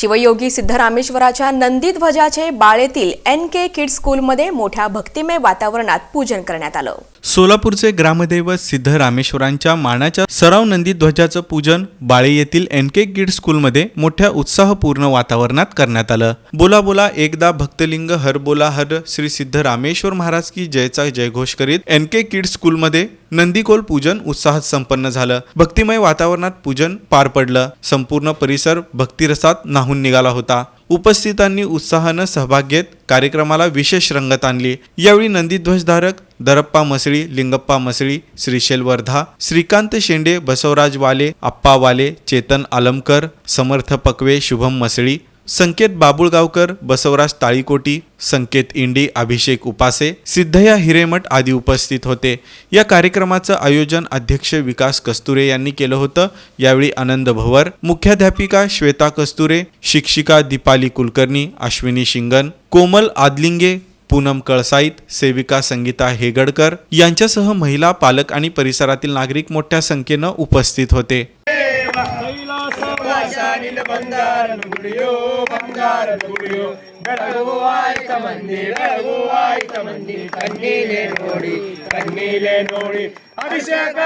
शिवयोगी सिद्धरामेश्वराच्या नंदीध्वजाचे बाळेतील एन के किड्स स्कूलमध्ये मोठ्या भक्तिमय वातावरणात पूजन करण्यात आलं. सोलापूरचे ग्रामदैवत सिद्धरामेश्वरांच्या मानाच्या सराव नंदी ध्वजाचं पूजन बाळे येथील एन के किड स्कूलमध्ये मोठ्या उत्साहपूर्ण वातावरणात करण्यात आलं. बोला बोला एकदा भक्तलिंग हर बोला हर. श्री सिद्ध रामेश्वर महाराज की जयचा जयघोष करीत एन के किड स्कूलमध्ये नंदीकोल पूजन उत्साहात संपन्न झालं. भक्तिमय वातावरणात पूजन पार पडलं. संपूर्ण परिसर भक्तिरसात नाहून निघाला होता. उपस्थितांनी उत्साहानं सहभाग घेत कार्यक्रमाला विशेष रंगत आणली. यावेळी नंदीध्वजधारक दरप्पा मसळी लिंगप्पा मसळी श्रीशैल वर्धा श्रीकांत शेंडे बसवराज वाले आप्पा वाले चेतन आलमकर समर्थ पकवे शुभम मसळी संकेत बाबुळगावकर बसवराज ताळीकोटी संकेत इंडी अभिषेक उपासे सिद्धया हिरेमठ आदी उपस्थित होते. या कार्यक्रमाचं आयोजन अध्यक्ष विकास कस्तुरे यांनी केलं होतं. यावेळी आनंद भवर मुख्याध्यापिका श्वेता कस्तुरे शिक्षिका दीपाली कुलकर्णी अश्विनी शिंगण कोमल आदलिंगे पूनम कळसाईत सेविका संगीता हेगडकर यांच्यासह महिला पालक आणि परिसरातील नागरिक मोठ्या संख्येनं उपस्थित होते. अभिषेक